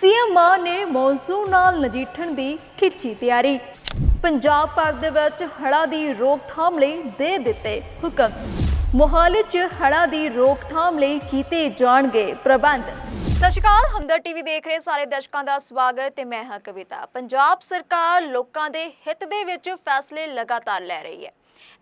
CM ਮਾਨ ਨੇ monsoon ਨਾਲ ਨਜਿੱਠਣ ਦੀ ਖਿੱਚੀ ਤਿਆਰੀ। ਪੰਜਾਬ ਭਰ ਦੇ ਵਿੱਚ ਹੜ੍ਹਾਂ ਦੀ ਰੋਕਥਾਮ ਲਈ ਦੇ ਦਿੱਤੇ ਹੁਕਮ। ਮੋਹਾਲੀ 'ਚ ਹੜ੍ਹਾਂ ਦੀ ਰੋਕਥਾਮ ਲਈ ਕੀਤੇ ਜਾਣਗੇ ਪ੍ਰਬੰਧ। ਸਤਿ ਸ਼੍ਰੀ ਅਕਾਲ, ਹਮਦਰ ਟੀਵੀ ਦੇਖ ਰਹੇ ਸਾਰੇ ਦਰਸ਼ਕਾਂ ਦਾ ਸਵਾਗਤ ਤੇ ਮੈਂ ਹਾਂ ਕਵਿਤਾ। ਪੰਜਾਬ ਸਰਕਾਰ ਲੋਕਾਂ ਦੇ ਹਿੱਤ ਦੇ ਵਿੱਚ ਫੈਸਲੇ ਲਗਾਤਾਰ ਲੈ ਰਹੀ ਹੈ।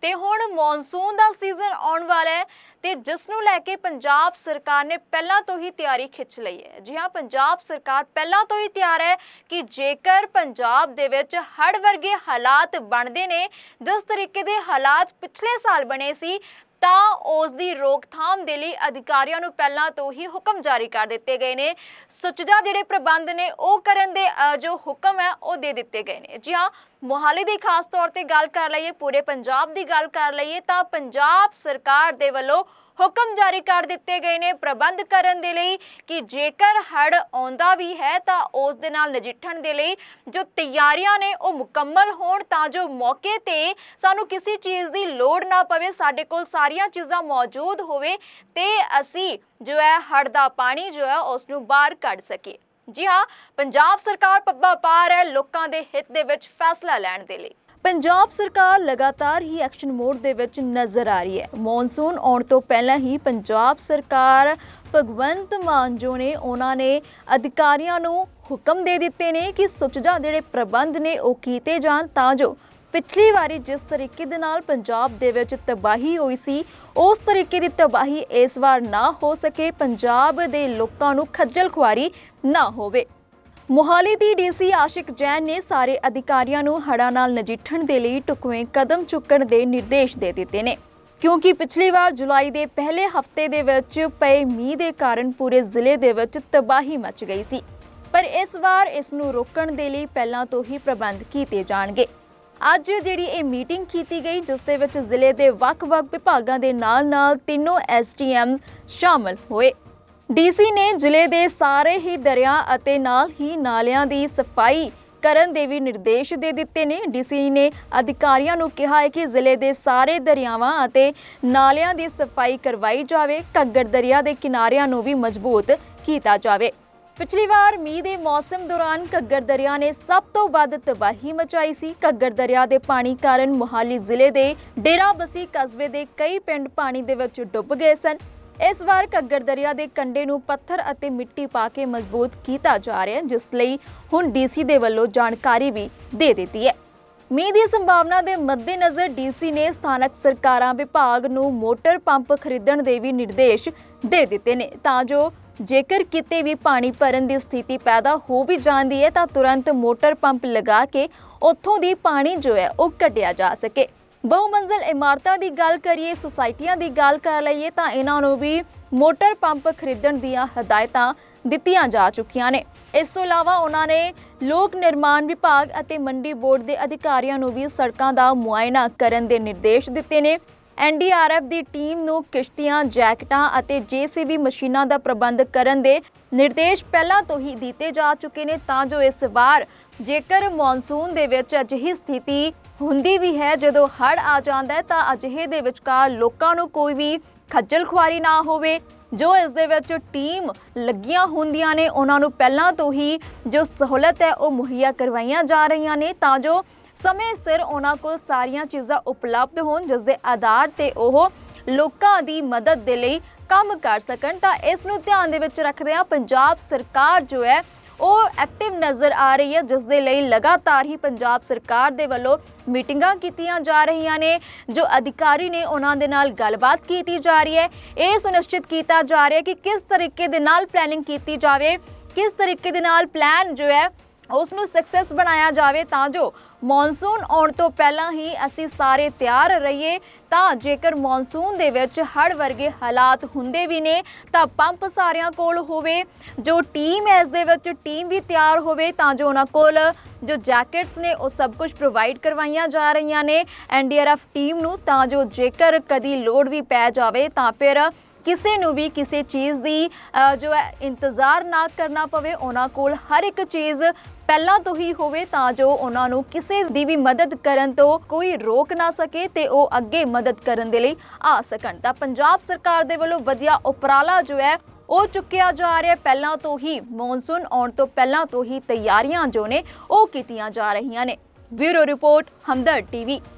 ਤੇ ਹੁਣ ਮੌਨਸੂਨ ਦਾ ਸੀਜ਼ਨ ਆਉਣ ਵਾਲਾ ਹੈ ਤੇ ਜਿਸ ਨੂੰ ਲੈ ਕੇ ਪੰਜਾਬ ਸਰਕਾਰ ਨੇ ਪਹਿਲਾਂ ਤੋਂ ਹੀ ਤਿਆਰੀ ਖਿੱਚ ਲਈ ਹੈ। ਜੀ ਹਾਂ, ਪੰਜਾਬ ਸਰਕਾਰ ਪਹਿਲਾਂ ਤੋਂ ਹੀ ਤਿਆਰ ਹੈ ਕਿ ਜੇਕਰ ਪੰਜਾਬ ਦੇ ਵਿੱਚ ਹੜ੍ਹ ਵਰਗੇ ਹਾਲਾਤ ਬਣਦੇ ਨੇ, ਜਿਸ ਤਰੀਕੇ ਦੇ ਹਾਲਾਤ ਪਿਛਲੇ ਸਾਲ ਬਣੇ ਸੀ ਤਾਂ ਉਸ ਦੀ ਰੋਕਥਾਮ ਦੇ ਲਈ ਅਧਿਕਾਰੀਆਂ ਨੂੰ ਪਹਿਲਾਂ ਤੋਂ ਹੀ ਹੁਕਮ ਜਾਰੀ ਕਰ ਦਿੱਤੇ ਗਏ ਨੇ। ਸੁਚੱਜਾ ਜਿਹੜੇ ਪ੍ਰਬੰਧ ਨੇ ਉਹ ਕਰਨ ਦੇ ਜੋ ਹੁਕਮ ਹੈ, ਉਹ ਦੇ ਦਿੱਤੇ ਗਏ ਨੇ। ਜੀ ਹਾਂ, ਮੋਹਾਲੀ ਦੀ ਖਾਸ ਤੌਰ ਤੇ ਗੱਲ ਕਰ ਲਈਏ, ਪੂਰੇ ਪੰਜਾਬ ਦੀ ਗੱਲ ਕਰ ਲਈਏ, ਤਾਂ ਪੰਜਾਬ ਸਰਕਾਰ ਦੇ ਵੱਲੋਂ ਹੁਕਮ ਜਾਰੀ ਕਰ ਦਿੱਤੇ ਗਏ ਨੇ ਪ੍ਰਬੰਧ ਕਰਨ ਦੇ ਲਈ ਕਿ ਜੇਕਰ ਹੜ ਆਉਂਦਾ ਵੀ ਹੈ ਤਾਂ ਉਸ ਦੇ ਨਾਲ ਨਜਿੱਠਣ ਦੇ ਲਈ ਜੋ ਤਿਆਰੀਆਂ ਨੇ ਉਹ ਮੁਕੰਮਲ ਹੋਣ ਤਾਂ ਜੋ ਮੌਕੇ ਤੇ ਸਾਨੂੰ ਕਿਸੇ ਚੀਜ਼ ਦੀ ਲੋੜ ਨਾ ਪਵੇ, ਸਾਡੇ ਕੋਲ ਸਾਰੀਆਂ ਚੀਜ਼ਾਂ ਮੌਜੂਦ ਹੋਵੇ ਤੇ ਅਸੀਂ ਜੋ ਹੈ ਹੜ ਦਾ ਪਾਣੀ ਜੋ ਹੈ ਉਸ ਨੂੰ ਬਾਹਰ ਕੱਢ ਸਕੀਏ। ਜੀ ਹਾਂ, ਪੰਜਾਬ ਸਰਕਾਰ ਪੱਬਾ ਪਾਰ ਹੈ ਲੋਕਾਂ ਦੇ ਹਿੱਤ ਦੇ ਵਿੱਚ ਫੈਸਲਾ ਲੈਣ ਦੇ ਲਈ। ਪੰਜਾਬ ਸਰਕਾਰ ਲਗਾਤਾਰ ਹੀ ਐਕਸ਼ਨ ਮੋਡ ਦੇ ਵਿੱਚ ਨਜ਼ਰ ਆ ਰਹੀ ਹੈ। ਮੌਨਸੂਨ ਆਉਣ ਤੋਂ ਪਹਿਲਾਂ ਹੀ ਪੰਜਾਬ ਸਰਕਾਰ ਭਗਵੰਤ ਮਾਨ ਜੋ ਨੇ, ਉਹਨਾਂ ਨੇ ਅਧਿਕਾਰੀਆਂ ਨੂੰ ਹੁਕਮ ਦੇ ਦਿੱਤੇ ਨੇ ਕਿ ਸੁਚੱਜਾ ਜਿਹੜੇ ਪ੍ਰਬੰਧ ਨੇ ਉਹ ਕੀਤੇ ਜਾਣ ਤਾਂ ਜੋ ਪਿਛਲੀ ਵਾਰੀ ਜਿਸ ਤਰੀਕੇ ਦੇ ਨਾਲ ਪੰਜਾਬ ਦੇ ਵਿੱਚ ਤਬਾਹੀ ਹੋਈ ਸੀ, ਉਸ ਤਰੀਕੇ ਦੀ ਤਬਾਹੀ ਇਸ ਵਾਰ ਨਾ ਹੋ ਸਕੇ, ਪੰਜਾਬ ਦੇ ਲੋਕਾਂ ਨੂੰ ਖੱਜਲ ਖੁਆਰੀ ਨਾ ਹੋਵੇ। ਮੋਹਾਲੀ ਦੀ ਡੀਸੀ ਆਸ਼ਿਕ ਜੈਨ ਨੇ ਸਾਰੇ ਅਧਿਕਾਰੀਆਂ ਨੂੰ ਹੜ੍ਹਾਂ ਨਾਲ ਨਜਿੱਠਣ ਦੇ ਲਈ ਟੁਕਵੇਂ ਕਦਮ ਚੁੱਕਣ ਦੇ ਨਿਰਦੇਸ਼ ਦੇ ਦਿੱਤੇ ਨੇ। ਕਿਉਂਕਿ ਪਿਛਲੀ ਵਾਰ ਜੁਲਾਈ ਦੇ ਪਹਿਲੇ ਹਫ਼ਤੇ ਦੇ ਵਿੱਚ ਪਏ ਮੀਂਹ ਦੇ ਕਾਰਨ ਪੂਰੇ ਜ਼ਿਲ੍ਹੇ ਦੇ ਵਿੱਚ ਤਬਾਹੀ ਮਚ ਗਈ ਸੀ। ਪਰ ਇਸ ਵਾਰ ਇਸ ਨੂੰ ਰੋਕਣ ਦੇ ਲਈ ਪਹਿਲਾਂ ਤੋਂ ਹੀ ਪ੍ਰਬੰਧ ਕੀਤੇ ਜਾਣਗੇ। ਅੱਜ ਜਿਹੜੀ ਇਹ ਮੀਟਿੰਗ ਕੀਤੀ ਗਈ, ਜਿਸ ਦੇ ਵਿੱਚ ਜ਼ਿਲ੍ਹੇ ਦੇ ਵੱਖ-ਵੱਖ ਵਿਭਾਗਾਂ ਦੇ ਨਾਲ-ਨਾਲ ਤਿੰਨੋਂ ਐਸਟੀਐਮਸ ਸ਼ਾਮਲ ਹੋਏ। ਡੀਸੀ ਨੇ ਜ਼ਿਲ੍ਹੇ ਦੇ ਸਾਰੇ ਹੀ ਦਰਿਆ ਅਤੇ ਨਾਲ ਹੀ ਨਾਲਿਆਂ ਦੀ ਸਫ਼ਾਈ ਕਰਨ ਦੇ ਵੀ ਨਿਰਦੇਸ਼ ਦੇ ਦਿੱਤੇ ਨੇ। ਡੀਸੀ ਨੇ ਅਧਿਕਾਰੀਆਂ ਨੂੰ ਕਿਹਾ ਹੈ ਕਿ ਜ਼ਿਲ੍ਹੇ ਦੇ ਸਾਰੇ ਦਰਿਆਵਾਂ ਅਤੇ ਨਾਲਿਆਂ ਦੀ ਸਫ਼ਾਈ ਕਰਵਾਈ ਜਾਵੇ। ਘੱਗਰ ਦਰਿਆ ਦੇ ਕਿਨਾਰਿਆਂ ਨੂੰ ਵੀ ਮਜ਼ਬੂਤ ਕੀਤਾ ਜਾਵੇ। ਪਿਛਲੀ ਵਾਰ ਮੀਂਹ ਦੇ ਮੌਸਮ ਦੌਰਾਨ ਘੱਗਰ ਦਰਿਆ ਨੇ ਸਭ ਤੋਂ ਵੱਧ ਤਬਾਹੀ ਮਚਾਈ ਸੀ। ਘੱਗਰ ਦਰਿਆ ਦੇ ਪਾਣੀ ਕਾਰਨ ਮੁਹਾਲੀ ਜ਼ਿਲ੍ਹੇ ਦੇ ਡੇਰਾਬਸੀ ਕਸਬੇ ਦੇ ਕਈ ਪਿੰਡ ਪਾਣੀ ਦੇ ਵਿੱਚ ਡੁੱਬ ਗਏ ਸਨ। ਇਸ ਵਾਰ ਘੱਗਰ ਦਰਿਆ ਦੇ ਕੰਢੇ ਨੂੰ ਪੱਥਰ ਅਤੇ ਮਿੱਟੀ ਪਾ ਕੇ ਮਜ਼ਬੂਤ ਕੀਤਾ ਜਾ ਰਿਹਾ ਹੈ, ਜਿਸ ਲਈ ਹੁਣ ਡੀਸੀ ਦੇ ਵੱਲੋਂ ਜਾਣਕਾਰੀ ਵੀ ਦੇ ਦਿੱਤੀ ਹੈ। ਮੀਂਹ ਦੀ ਸੰਭਾਵਨਾ ਦੇ ਮੱਦੇਨਜ਼ਰ ਡੀਸੀ ਨੇ ਸਥਾਨਕ ਸਰਕਾਰਾਂ ਵਿਭਾਗ ਨੂੰ ਮੋਟਰ ਪੰਪ ਖਰੀਦਣ ਦੇ ਵੀ ਨਿਰਦੇਸ਼ ਦੇ ਦਿੱਤੇ ਨੇ। ਤਾਂ ਜੋ ਜੇਕਰ ਕਿਤੇ ਵੀ ਪਾਣੀ ਭਰਨ ਦੀ ਸਥਿਤੀ ਪੈਦਾ ਹੋ ਵੀ ਜਾਂਦੀ ਹੈ, ਤਾਂ ਤੁਰੰਤ ਮੋਟਰ ਪੰਪ ਲਗਾ ਕੇ ਉੱਥੋਂ ਦੀ ਪਾਣੀ ਜੋ ਹੈ, ਉਹ ਕੱਢਿਆ ਜਾ ਸਕੇ। ਬਹੁਮੰਜ਼ਲ ਇਮਾਰਤਾਂ ਦੀ ਗੱਲ ਕਰੀਏ, ਸੁਸਾਇਟੀਆਂ ਦੀ ਗੱਲ ਕਰ ਲਈਏ ਤਾਂ ਇਹਨਾਂ ਨੂੰ ਵੀ ਮੋਟਰ ਪੰਪ ਖਰੀਦਣ ਦੀਆਂ ਹਦਾਇਤਾਂ ਦਿੱਤੀਆਂ ਜਾ ਚੁੱਕੀਆਂ ਨੇ। ਇਸ ਤੋਂ ਇਲਾਵਾ ਉਹਨਾਂ ਨੇ ਲੋਕ ਨਿਰਮਾਣ ਵਿਭਾਗ ਅਤੇ ਮੰਡੀ ਬੋਰਡ ਦੇ ਅਧਿਕਾਰੀਆਂ ਨੂੰ ਵੀ ਸੜਕਾਂ ਦਾ ਮੁਆਇਨਾ ਕਰਨ ਦੇ ਨਿਰਦੇਸ਼ ਦਿੱਤੇ ਨੇ। ਐਨਡੀਆਰਐਫ ਦੀ ਟੀਮ ਨੂੰ ਕਿਸ਼ਤੀਆਂ, ਜੈਕਟਾਂ ਅਤੇ ਜੀਸੀਬੀ ਮਸ਼ੀਨਾਂ ਦਾ ਪ੍ਰਬੰਧ ਕਰਨ ਦੇ ਨਿਰਦੇਸ਼ ਪਹਿਲਾਂ ਤੋਂ ਹੀ ਦਿੱਤੇ ਜਾ ਚੁੱਕੇ ਨੇ ਤਾਂ ਜੋ ਇਸ ਵਾਰ ਜੇਕਰ ਮੌਨਸੂਨ ਦੇ ਵਿੱਚ ਅਜਿਹੀ ਸਥਿਤੀ ਹੁੰਦੀ ਵੀ ਹੈ, ਜਦੋਂ ਹੜ੍ਹ ਆ ਜਾਂਦਾ ਹੈ, ਤਾਂ ਅਜਿਹੇ ਦੇ ਵਿਚਕਾਰ ਲੋਕਾਂ ਨੂੰ ਕੋਈ ਵੀ ਖੱਜਲ ਖੁਆਰੀ ਨਾ ਹੋਵੇ। ਜੋ ਇਸ ਦੇ ਵਿੱਚ ਟੀਮ ਲੱਗੀਆਂ ਹੁੰਦੀਆਂ ਨੇ, ਉਹਨਾਂ ਨੂੰ ਪਹਿਲਾਂ ਤੋਂ ਹੀ ਜੋ ਸਹੂਲਤ ਹੈ, ਉਹ ਮੁਹੱਈਆ ਕਰਵਾਈਆਂ ਜਾ ਰਹੀਆਂ ਨੇ ਤਾਂ ਜੋ ਸਮੇਂ ਸਿਰ ਉਹਨਾਂ ਕੋਲ ਸਾਰੀਆਂ ਚੀਜ਼ਾਂ ਉਪਲਬਧ ਹੋਣ, ਜਿਸ ਦੇ ਆਧਾਰ ਤੇ ਉਹ ਲੋਕਾਂ ਦੀ ਮਦਦ ਦੇ ਲਈ ਕੰਮ ਕਰ ਸਕਣ, ਤਾਂ ਇਸ ਨੂੰ ਧਿਆਨ ਦੇ ਵਿੱਚ ਰੱਖਦਿਆਂ ਪੰਜਾਬ ਸਰਕਾਰ ਜੋ ਹੈ, ਉਹ ਐਕਟਿਵ ਨਜ਼ਰ ਆ ਰਹੀ ਹੈ, ਜਿਸ ਦੇ ਲਈ ਲਗਾਤਾਰ ਹੀ ਪੰਜਾਬ ਸਰਕਾਰ ਦੇ ਵੱਲੋਂ ਮੀਟਿੰਗਾਂ ਕੀਤੀਆਂ ਜਾ ਰਹੀਆਂ ਨੇ, ਜੋ ਅਧਿਕਾਰੀ ਨੇ ਉਹਨਾਂ ਦੇ ਨਾਲ ਗੱਲਬਾਤ ਕੀਤੀ ਜਾ ਰਹੀ ਹੈ। ਇਹ ਸੁਨਿਸ਼ਚਿਤ ਕੀਤਾ ਜਾ ਰਿਹਾ ਹੈ ਕਿ ਕਿਸ ਤਰੀਕੇ ਦੇ ਨਾਲ ਪਲੈਨਿੰਗ ਕੀਤੀ ਜਾਵੇ, ਕਿਸ ਤਰੀਕੇ ਦੇ ਨਾਲ ਪਲਾਨ ਜੋ ਹੈ ਉਸ ਨੂੰ ਸਕਸੈਸ ਬਣਾਇਆ ਜਾਵੇ ਤਾਂ ਜੋ ਮੌਨਸੂਨ ਆਉਣ ਤੋਂ ਪਹਿਲਾਂ ਹੀ ਅਸੀਂ ਸਾਰੇ ਤਿਆਰ ਰਹੀਏ, ਤਾਂ ਜੇਕਰ ਮੌਨਸੂਨ ਦੇ ਵਿੱਚ ਹੜ੍ਹ ਵਰਗੇ ਹਾਲਾਤ ਹੁੰਦੇ ਵੀ ਨੇ, ਤਾਂ ਪੰਪ ਸਾਰਿਆਂ ਕੋਲ ਹੋਵੇ, ਜੋ ਟੀਮ ਹੈ ਇਸ ਦੇ ਵਿੱਚ ਟੀਮ ਵੀ ਤਿਆਰ ਹੋਵੇ, ਤਾਂ ਜੋ ਉਹਨਾਂ ਕੋਲ ਜੋ ਜੈਕਟਸ ਨੇ, ਉਹ ਸਭ ਕੁਝ ਪ੍ਰੋਵਾਈਡ ਕਰਵਾਈਆਂ ਜਾ ਰਹੀਆਂ ਨੇ ਐਨਡੀਆਰਐਫ ਟੀਮ ਨੂੰ, ਤਾਂ ਜੋ ਜੇਕਰ ਕਦੀ ਲੋੜ ਵੀ ਪੈ ਜਾਵੇ, ਤਾਂ ਫਿਰ ਕਿਸੇ ਨੂੰ ਵੀ ਕਿਸੇ ਚੀਜ਼ ਦੀ ਜੋ ਹੈ, ਇੰਤਜ਼ਾਰ ਨਾ ਕਰਨਾ ਪਵੇ, ਉਹਨਾਂ ਕੋਲ ਹਰ ਇੱਕ ਚੀਜ਼ ਪਹਿਲਾਂ ਤੋਂ ਹੀ ਹੋਵੇ ਤਾਂ ਜੋ ਉਹਨਾਂ ਨੂੰ ਕਿਸੇ ਦੀ ਵੀ ਮਦਦ ਕਰਨ ਤੋਂ ਕੋਈ ਰੋਕ ਨਾ ਸਕੇ ਤੇ ਉਹ ਅੱਗੇ ਮਦਦ ਕਰਨ ਦੇ ਲਈ ਆ ਸਕਣ। ਤਾਂ ਪੰਜਾਬ ਸਰਕਾਰ ਦੇ ਵੱਲੋਂ ਵਧੀਆ ਉਪਰਾਲਾ ਜੋ ਹੈ, ਉਹ ਚੁੱਕਿਆ ਜਾ ਰਿਹਾ ਪਹਿਲਾਂ ਤੋਂ ਹੀ ਮੌਨਸੂਨ ਆਉਣ ਤੋਂ ਪਹਿਲਾਂ ਤੋਂ ਹੀ ਤਿਆਰੀਆਂ ਜੋ ਨੇ, ਉਹ ਕੀਤੀਆਂ ਜਾ ਰਹੀਆਂ ਨੇ। Bureau report Hamdard TV.